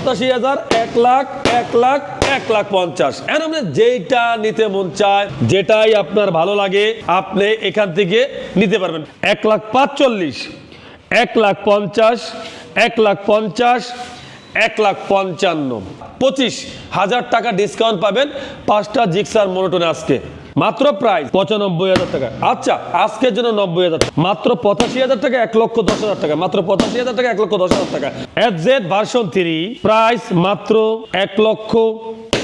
পঁচাশি হাজার, এক লাখ এক লাখ এক লাখ পঞ্চাশ। এখন আপনি যেইটা নিতে মন চায়, যেটাই আপনার ভালো লাগে, আপনি এখান থেকে নিতে পারবেন। এক লাখ পাঁচচল্লিশ, এক লাখ পঞ্চাশ, এক লাখ পঞ্চাশ, এক লাখ পঞ্চান্ন। পঁচিশ হাজার টাকা ডিসকাউন্ট পাবেন পাঁচটা জিক্সার মনোটনে আজকে। মাত্র প্রাইস পঁচানব্বই হাজার টাকা। আচ্ছা আজকের জন্য নব্বই হাজার মাত্র পঁচাশি হাজার টাকা, এক লক্ষ দশ হাজার টাকা। মাত্র পঁচাশি হাজার টাকা, এক লক্ষ দশ হাজার টাকা। F Z version three price মাত্র এক লক্ষ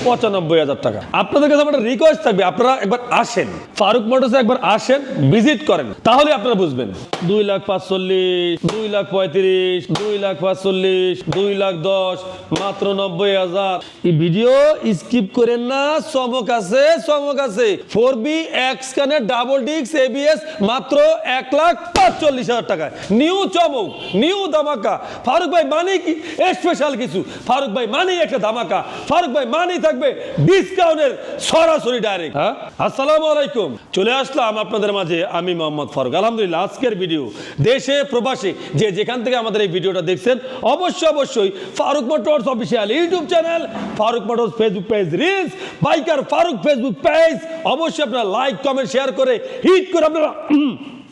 পঁচানব্বই হাজার টাকা। আপনাদের কাছে আমার রিকোয়েস্ট থাকবে, আপনারা একবার আসেন। ফারুক মোটরসে একবার আসেন ভিজিট করেন। তাহলে আপনারা বুঝবেন। দুই লাখ পাঁচচল্লিশ, দুই লাখ পঁয়ত্রিশ, দুই লাখ পাঁচচল্লিশ, দুই লাখ দশ, মাত্র নব্বই হাজার। এই ভিডিও স্কিপ করেন না, চমক আছে চমক আছে। ফোর বি এক্স কানের ডাবল ডিক্স এবিএস মাত্র এক লাখ পাঁচচল্লিশ হাজার টাকা নিউ চমক নিউ ধামাকা। ফারুক ভাই মানে কি? স্পেশাল কিছু। ফারুক ভাই মানে একটা ধামাকা। ফারুক ভাই মানেই থাকবে ডিসকাউন্টের সরাসরি ডাইরেক্ট হ্যাঁ? আসসালামু আলাইকুম। চলে আসলাম আপনাদের মাঝে আমি মোহাম্মদ ফারুক। আলহামদুলিল্লাহ আজকের ভিডিও দেশে প্রবাসী যে যেখান থেকে আমাদের এই ভিডিওটা দেখছেন অবশ্যই অবশ্যই Faruk motors official YouTube channel Faruk motors Facebook page reels biker Faruk Facebook page অবশ্যই আপনারা লাইক কমেন্ট শেয়ার করে হিট করে আপনারা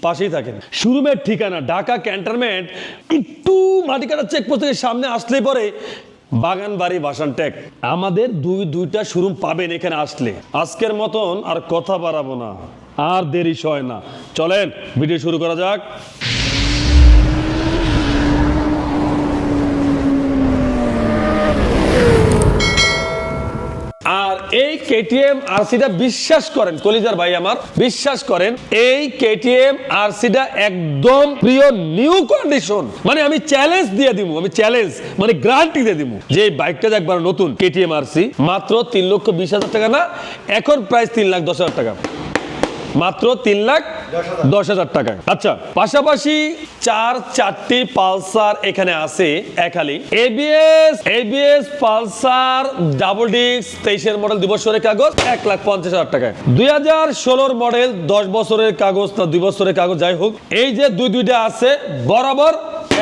পাশেই থাকেন। শোরুমের ঠিকানা ঢাকা ক্যান্টনমেন্ট একটু মাটিকাটা চেকপোস্ট থেকে সামনে আসলে পরে বাগানবাড়ি বাসান টেক। আমাদের দুই, দুইটা শোরুম পাবেন এখানে আসলে। আজকের মতন আর কথা বাড়াবো না। আর দেরি সয় না। চলেন ভিডিও শুরু করা যাক আর এই কেটিএম আরসিটা বিশ্বাস করেন, কলিজার ভাই আমার, বিশ্বাস করেন, এই কেটিএম আরসিটা একদম প্রিয় নিউ কন্ডিশন মানে আমি চ্যালেঞ্জ দিয়ে দিব, আমি চ্যালেঞ্জ মানে গ্যারান্টি দিয়ে দিব যে এই বাইকটা একবার নতুন কেটিএম আরসি মাত্র তিন লক্ষ বিশ হাজার টাকা না, এখন প্রাইস তিন লাখ দশ হাজার টাকা। মাত্র তিন লাখ দশ হাজার। টাকা আচ্ছা পাশাপাশি চার, চারটি পালসার এখানে আছে একালি এবিএস এবিএস পালসার, ডাবল ডিক্স তেইশের মডেল, দুই বছরের কাগজ, এক লাখ পঞ্চাশ হাজার টাকায়। দুই হাজার ষোলোর মডেল, দশ বছরের কাগজ, না দুই বছরের কাগজ, যাই হোক। এই যে দুই দুইটা আছে, বরাবর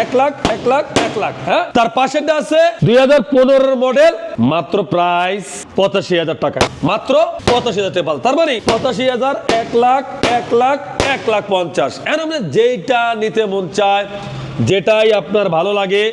এক লাখ এক লাখ এক লাখ হ্যাঁ? তার পাশেরটা আছে দুই হাজার মডেল মাত্র প্রাইস পঁচাশি হাজার টাকা। মাত্র পঁচাশি হাজার টাকা পাল। তার মানে পঁচাশি হাজার, এক লাখ এক লাখ এক লাখ পঞ্চাশ। এর আপনি যেইটা নিতে মন চায়, যেটাই আপনার ভালো লাগে,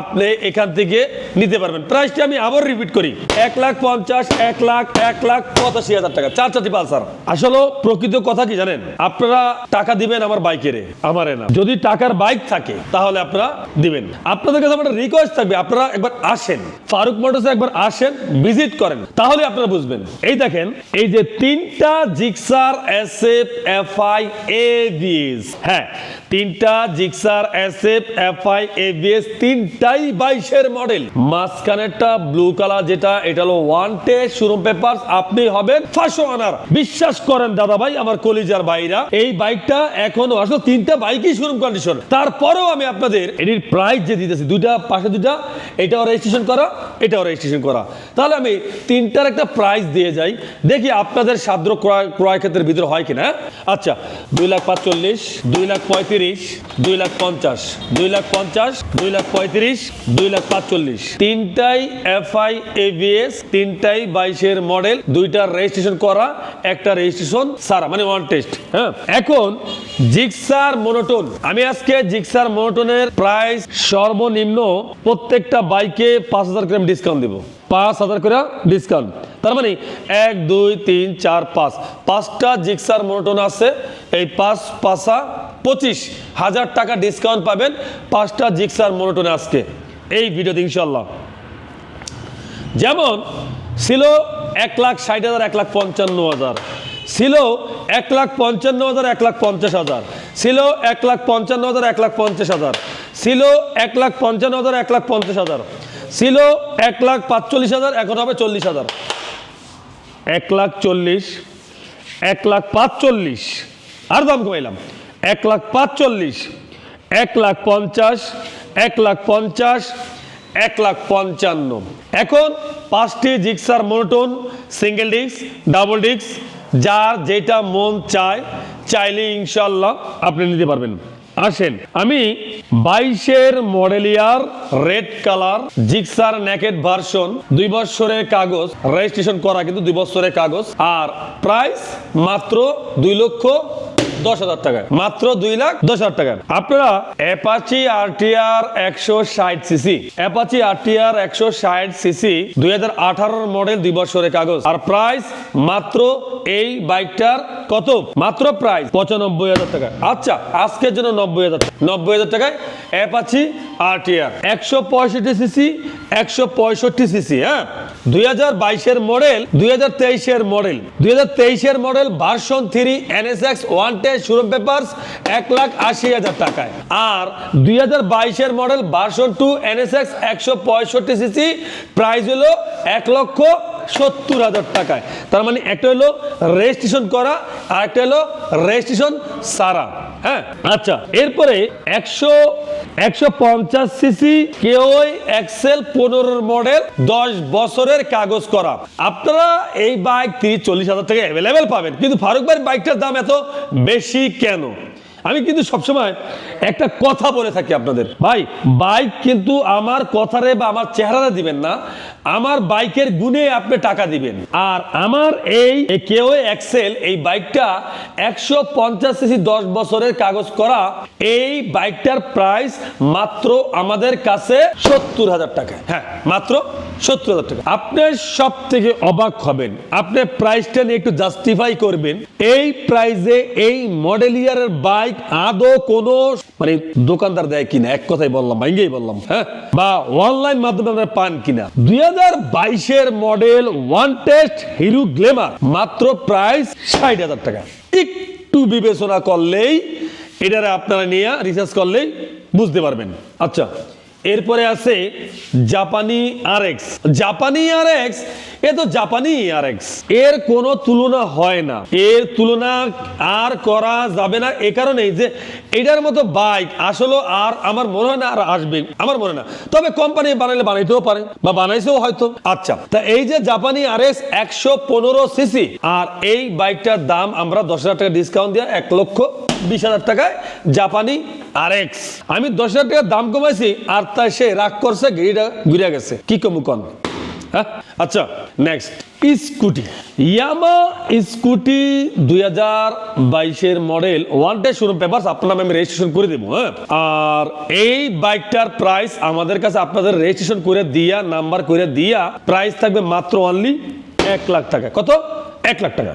আপনি এখান থেকে নিতে পারবেন। প্রাইসটা আমি আবার রিপিট করি। এক লাখ পঞ্চাশ, এক লাখ এক লাখ পঁচাশি হাজার টাকা। চার চারটি পালসার। আসলে প্রকৃত কথা কি জানেন? আপনারা টাকা দিবেন আমার বাইকের আমারে না। যদি টাকার বাইক থাকে, তাহলে আপনারা দিবেন। আপনাদের কাছে আমার রিকোয়েস্ট থাকবে, আপনারা একবার আসেন। ফারুক মোটরসে একবার আসেন ভিজিট করেন। তাহলে আপনারা বুঝবেন। এই দেখেন, এই যে তিনটা Gixxer S F F I A ABS হ্যাঁ তিনটা Gixxer S F F I A ABS তিনটাই বাইশের মডেল। মাঝখানেরটা ব্লু কালার যেটা, এটা হলো ওয়ান টে শোরুম পেপার আপনি হবেন ফাঁসো আনার বিশ্বাস করেন দাদা ভাই আমার কলিজার ভাইরা, এই বাইকটা এখনও আসলে তিনটা বাইকই শোরুম কন্ডিশন তারপরেও আমি আপনাদের এটির প্রাইস যে দিতেছি, দুইটা, পাশে দুইটা এটাও রেজিস্ট্রেশন করা, এটাও রেজিস্ট্রেশন করা। তাহলে আমি তিনটার একটা প্রাইস দিয়ে যাই, দেখি আপনাদের সাদ্র ক্রয় ক্রয় ক্ষেত্রের ভিতরে হয় কিনা? আচ্ছা দুই লাখ পাঁচচল্লিশ, দুই লাখ পঁয়ত্রিশ, দুই লাখ পঞ্চাশ, দুই লাখ পঞ্চাশ, দুই লাখ পঁয়ত্রিশ, দুই লাখ পাঁচচল্লিশ। তিনটাই এফআই এভিএস তিনটাই বাইশের মডেল দুইটার রেজিস্ট্রেশন করা, একটা রেজিস্ট্রেশন সারা মানে ওয়ান টেস্ট হ্যাঁ? এখন জিক্সার মোনোটোন। আমি আজকে জিক্সার মোনোটোনের প্রাইস সর্বনিম্ন প্রত্যেকটা বাইকে পাঁচ হাজার গ্রাম ডিসকাউন্ট দেবো। পাঁচ হাজার করে ডিসকাউন্ট তার মানে এক, দুই, তিন, চার, পাঁচ। পাঁচটা জিক্সার মোনোটোন আছে, এই পাঁচ পাঁচা পঁচিশ হাজার টাকা ডিসকাউন্ট পাবেন পাঁচটা জিক্সার মোনোটোনে আজকে। এই ভিডিওতে ইনশাল্লাহ যেমন ছিল এক লাখ ষাট হাজার, এক লাখ পঞ্চান্ন হাজার। ছিল এক লাখ পঞ্চান্ন হাজার এক লাখ পঞ্চাশ হাজার ছিল এক লাখ পঞ্চান্ন হাজার এক লাখ পঞ্চাশ হাজার ছিল এক লাখ পঞ্চান্ন হাজার এক লাখ পঞ্চাশ হাজার ছিল এক লাখ পাঁচচল্লিশ হাজার এখন হবে চল্লিশ হাজার এক লাখ চল্লিশ এক লাখ পাঁচচল্লিশ আর দাম কমাইলাম এক লাখ পাঁচচল্লিশ এক লাখ পঞ্চাশ এক লাখ পঞ্চাশ এক লাখ পঞ্চান্ন এখন পাঁচটি Gixxer monotone single disc double disc যার যেটা মন চায় চাইলে ইনশাল্লাহ আপনি নিতে পারবেন। আসেন, আমি বাইশের মডেলিয়ার red colour Gixxer naked version, দুই বছরের কাগজ রেজিস্ট্রেশন করা কিন্তু দুই বছরের কাগজ, আর প্রাইস মাত্র দুই লক্ষ দশ হাজার টাকা মাত্র দুই লাখ দশ হাজার টাকা আপনারা অ্যাপাচি আরটিআর একশো ষাট সিসি অ্যাপাচি আরটিআর একশো ষাট সিসি দুই হাজার আঠারোর মডেল দুই বছরের কাগজ। আর প্রাইস মাত্র এই বাইকটার কত? মাত্র প্রাইস পঁচানব্বই হাজার টাকা। আচ্ছা আজকের জন্য নব্বই হাজার নব্বই হাজার টাকায় অ্যাপাচি আরটিআর একশো পঁয়ষট্টি সিসি, একশো পঁয়ষট্টি সিসি হ্যাঁ? দুই হাজার বাইশের মডেল, দুই হাজার তেইশের মডেল, দুই হাজার তেইশের model version three NSX one test শুরু পেপার্স এক লাখ আশি হাজার টাকায়। আর দুই হাজার বাইশের মডেল ভার্সন টু এনএসএক্স একশো পঁয়ষট্টি সিসি, প্রাইস হলো এক লক্ষ সত্তর হাজার টাকায়। তার মানে একটা হলো রেজিস্ট্রেশন করা আর একটা হলো রেজিস্ট্রেশন সারা। হ্যাঁ। আচ্ছা এরপরে একশো একশো পঞ্চাশ সিসি কেওই এক্সেল পনেরোর মডেল দশ বছরের কাগজ করা। আপনারা এই বাইক তিরিশ, চল্লিশ হাজার থেকে অ্যাভেলেবেল পাবেন। কিন্তু ফারুক বাইকটার দাম এত বেশি কেন? আমি কিন্তু সবসময় একটা কথা বলে থাকি আপনাদের। ভাই বাইক কিন্তু আমার কথারে বা আমার চেহারারে দিবেন না, আমার বাইকের গুণে আপনি টাকা দিবেন। আর আমার এই কেও এক্সেল এই বাইকটা একশো পঞ্চাশ সিসি দশ বছরের কাগজ করা এই বাইকটার প্রাইস মাত্র আমাদের কাছে সত্তর হাজার টাকা। হ্যাঁ মাত্র সত্তর হাজার টাকা। আপনি সব থেকে অবাক হবেন, আপনি প্রাইসটা নিয়ে একটু জাস্টিফাই করবেন, এই প্রাইসে এই মডেল ইয়ারের বাইক মানে দোকানদার দেয় কিনা? এক কথাই বললাম, ভাঙ্গেই বললাম হ্যাঁ? বা অনলাইন মাধ্যমে পান কিনা? দুই হাজার বাইশের model one test hero glamour মাত্র প্রাইস ষাট হাজার টাকা। একটু বিবেচনা করলেই, এটারে আপনারা নিয়ে রিসার্চ করলেই বুঝতে পারবেন। আচ্ছা এরপরে আছে জাপানি আর এক্স জাপানি আর এক্স এ তো জাপানি আর এক্সের কোনো তুলনা হয় না। এর তুলনা আর করা যাবে না এ কারণেই যে এটার মতো বাইক আসলে আর আমার মনে হয় না আর আসবে। আমার মনে না। তবে কোম্পানি বানাইলে বানাইতেও পারে বা বানাইছেও হয়তো। আচ্ছা তা এই যে জাপানি আর এক্স একশো পনেরো সিসি, আর এই বাইকটার দাম আমরা দশ হাজার টাকা ডিসকাউন্ট দিয়ে এক লক্ষ বিশ হাজার টাকায় জাপানি আর এক্স আমি দশ হাজার টাকার দাম কমাইছি, আর তাই সে রাগ করছে গিরিটা ঘুরে গেছে। কি কমু হ্যাঁ? আচ্ছা নেক্সট স্কুটি। ইয়ামা স্কুটি দুই হাজার বাইশের model. One day showroom paper আপনার নামে আমি রেজিস্ট্রেশন করে দেবো হ্যাঁ? আর এই বাইকটার প্রাইস আমাদের কাছে আপনাদের রেজিস্ট্রেশন করে দিয়া নাম্বার করে দিয়া প্রাইস থাকবে মাত্র অনলি এক লাখ টাকা। কত? এক লাখ টাকা।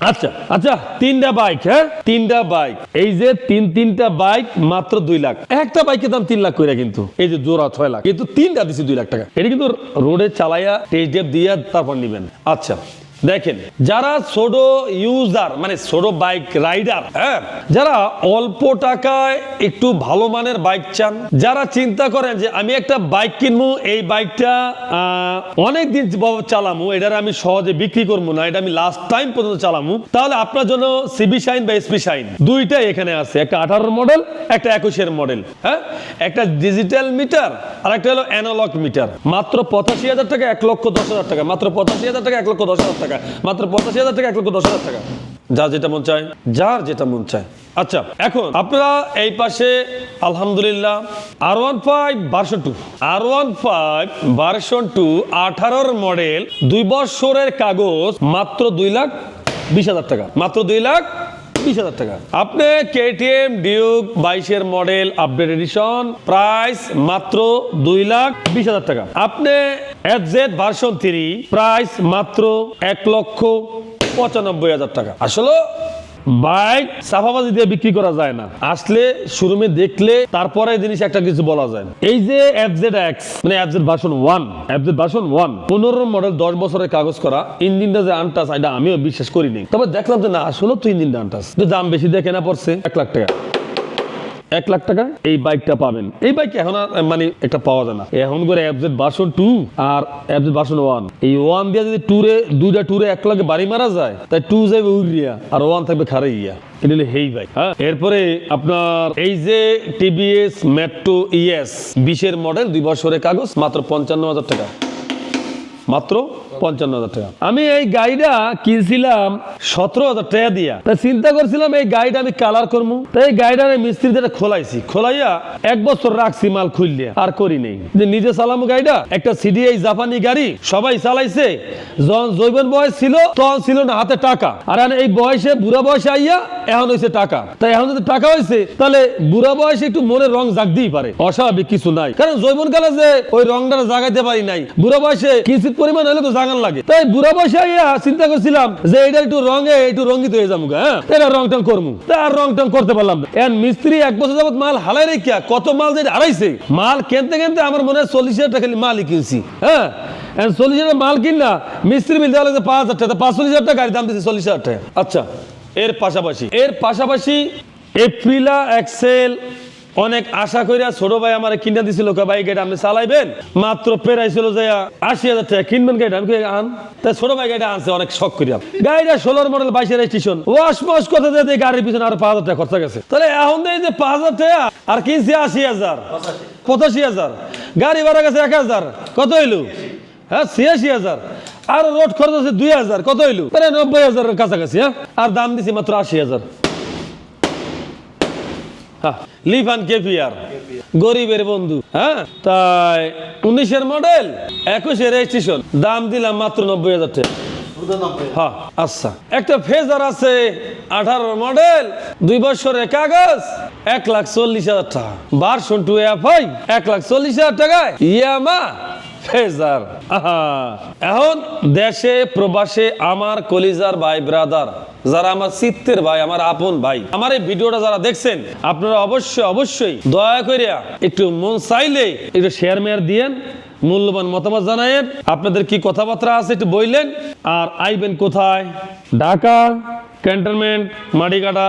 আচ্ছা আচ্ছা তিনটা বাইক হ্যাঁ? তিনটা বাইক এই যে তিন, তিনটা বাইক মাত্র দুই লাখ। একটা বাইকের দাম তিন লাখ করে কিন্তু। এই যে জোড়া ছয় লাখ। কিন্তু তিনটা দিছি দুই লাখ টাকা। এটা কিন্তু রোডে চালাইয়া টেস্ট ডেপ দিয়া তারপর নিবেন। আচ্ছা দেখেন, যারা ছোট ইউজার মানে ছোট বাইক রাইডার হ্যাঁ যারা অল্প টাকায় একটু ভালো মানের বাইক চান, যারা চিন্তা করেন যে আমি একটা বাইক কিনবো, এই বাইকটা অনেক দিন চালামু, এটার আমি সহজে বিক্রি করব না, এটা আমি লাস্ট টাইম পর্যন্ত চালামু, তাহলে আপনার জন্য সিবি শাইন বা এসপি শাইন দুইটাই এখানে আছে, একটা আঠারোর মডেল একটা একুশের মডেল হ্যাঁ? একটা ডিজিটাল মিটার আর একটা হলো অ্যানালগ মিটার মাত্র পঁচাশি হাজার টাকা, এক লক্ষ দশ হাজার টাকা, মাত্র পঁচাশি হাজার টাকা, এক লক্ষ দশ হাজার টাকা। মাত্র পঁচাশি হাজার টাকা এক লক্ষ দশ হাজার টাকা। যার যেটা মন চায়, যার যেটা মন চায়। আচ্ছা এখন আপনারা এই পাশে আলহামদুলিল্লাহ আর ওয়ান ফাইভ বারোশো টু আর ওয়ান ফাইভ বারোশো টু আঠারোর মডেল দুই বছরের কাগজ মাত্র দুই লাখ বিশ হাজার টাকা। মাত্র দুই লাখ বিশ হাজার টাকা। আপনি কেটিএম ডিউক বাইশের মডেল আপডেট এডিশন প্রাইস মাত্র দুই লাখ বিশ হাজার টাকা। আপনি F Z version three price মাত্র এক লক্ষ পঁচানব্বই হাজার টাকা। আসলে বাইক সাফাবাজি দিয়ে বিক্রি করা যায় না। আসলে শোরুমে দেখলে তারপরে জিনিস একটা কিছু বলা যায় এই যে এফজেড এক্স মানে FZ version one FZ version one পনেরো মডেল দশ বছরের কাগজ করা, ইঞ্জিনটা যে আনটাস এটা আমিও বিশ্বাস করিনি। তবে দেখলাম যে না আসলে তো ইঞ্জিনটা আনটাস দাম বেশি দেখে কেনা পড়ছে এক লাখ টাকা। এক লাখ টাকা এই বাইকটা পাবেন। এই বাইক এখন আর মানে একটা পাওয়া যায় না। এখন করে অ্যাপজেড ভার্সন টু আর অ্যাপজেড ভার্সন ওয়ান এই ওয়ান দিয়ে যদি ট্যুরে দুইটা ট্যুরে এক লাখে বাড়ি মারা যায়, তাই টু যাবে উড়িয়া আর ওয়ান থাকবে হেই বাইক হ্যাঁ? এরপরে আপনার এই যে টিভিএস মেট্রো ইএস বিশের মডেল দুই বছরের কাগজ, মাত্র পঞ্চান্ন হাজার টাকা। মাত্র পঞ্চান্ন হাজার টাকা। আমি এই গাড়িটা কিনছিলাম সতেরো হাজার টাকা দিয়া। তাই চিন্তা করছিলাম এই গাড়িটা আমি কালার করব তাই এই গাড়িটা আমি মিস্ত্রিদের খোলাইছি। খোলাইয়া এক বছর রাখছি মাল খুললিয়া আর করি নেই। যে নিজে চালামো গাড়িটা, একটা সিডিআই জাপানি গাড়ি, সবাই চালাইছে। যখন জৈবন বয়স ছিল, তখন ছিল না হাতে টাকা। আর এই বয়সে, বুড়া বয়সে আইয়া এখন হয়েছে টাকা। তাই এখন যদি টাকা হয়েছে তাহলে বুড়া বয়সে একটু মনের রং জাগতেই পারে। অস্বাভাবিক কিছু নাই। কারণ জৈবন কালে যে ওই রংটা জাগাইতে পারি নাই। বুড়া বয়সে কিছু পরিমাণ হলে তো জাগান লাগে। তাই বুড়া আইয়া চিন্তা করছিলাম যে এটা একটু রঙে, একটু রঙ্গিত হয়ে যাব হ্যাঁ? এটা রং টং করব তা আর রং টং করতে পারলাম না। এখন মিস্ত্রি এক বছর যাবত মাল হালাই রেখা কত মাল যে আড়াইছে মাল কিনতে কিনতে আমার মনে হয় চল্লিশ হাজার টাকা মালই কিনছি হ্যাঁ? চল্লিশ হাজার মাল কিন না, মিস্ত্রি মিল দেওয়া লাগছে পাঁচ হাজার টাকা। পাঁচচল্লিশ হাজার টাকা গাড়ির দাম দিচ্ছে চল্লিশ হাজার টাকা। আচ্ছা এর পাশাপাশি এর পাশাপাশি এপ্রিলা, এক্সেল অনেক আশা কইরা ছোট ভাই আমার কিনে দিছিল ভাই গাড়ি আপনি চালাইবেন? মাত্র পেরাইছিল যে আশি হাজার টাকা কিনবেন গাড়ি আমি আন। তাই ছোট ভাই গাড়িটা আনছে, অনেক শখ করিয়া। গাড়িটা ষোলোর মডেল বাইশের স্টেশন ওয়াশ মশ কথা দিয়ে গাড়ির পিছনে আরও পাঁচ হাজার টাকা খরচা গেছে। তাহলে এখন দেয় যে পাঁচ হাজার টাকা, আর কিনছি আশি হাজার। পঁচাশি হাজার। গাড়ি ভাড়া গেছে এক হাজার। কত হইল? হ্যাঁ ছিয়াশি হাজার। আর রোড খরচ আছে দুই হাজার। কত হইল? নব্বই হাজারের কাছাকাছি হ্যাঁ? আর দাম দিছি মাত্র আশি হাজার। লিফান কেপিয়ার গরিবের বন্ধু হ্যাঁ? তাই উনিশের মডেল একুশের রেজিস্ট্রেশন দাম দিলাম মাত্র নব্বই হাজার টাকা। হ্যাঁ আচ্ছা। একটা ফেজার আছে আঠারো মডেল দুই বছরের কাগজ এক লাখ চল্লিশ হাজার টাকা। বারশো টু এফআই এক লাখ চল্লিশ হাজার টাকায় ইয়ামা ফেজার। আহা। এখন দেশে প্রবাসে আমার কলিজার ভাই ব্রাদার যারা আমার চিত্তের ভাই, আমার আপন ভাই, আমার এই ভিডিওটা যারা দেখছেন, আপনারা অবশ্যই অবশ্যই দয়া করিয়া একটু মন চাইলে একটু শেয়ার মেয়ার দিয়েন, মূল্যবান মতামত জানায়েন। আপনাদের কি কথাবার্তা আছে একটু বইলেন? আর আইবেন কোথায়? ঢাকা। ক্যান্টনমেন্ট মাটিকাটা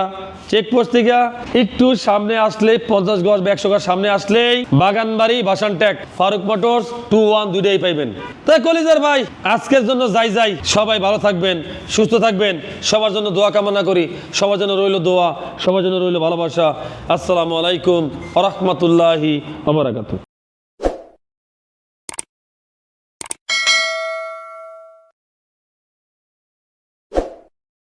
চেকপোস্ট থেকে একটু সামনে আসলে পঞ্চাশ গজ বা একশো গজ সামনে আসলেই বাগানবাড়ি ভাসান ট্যাক ফারুক মোটরস, টু ওয়ান দুইটাই পাইবেন। তাই কলিজার ভাই, আজকের জন্য যাই যাই, সবাই ভালো থাকবেন, সুস্থ থাকবেন, সবার জন্য দোয়া কামনা করি, সবার জন্য রইল দোয়া, সবার জন্য রইল ভালোবাসা। আসসালামু আলাইকুম রহমতুল্লাহি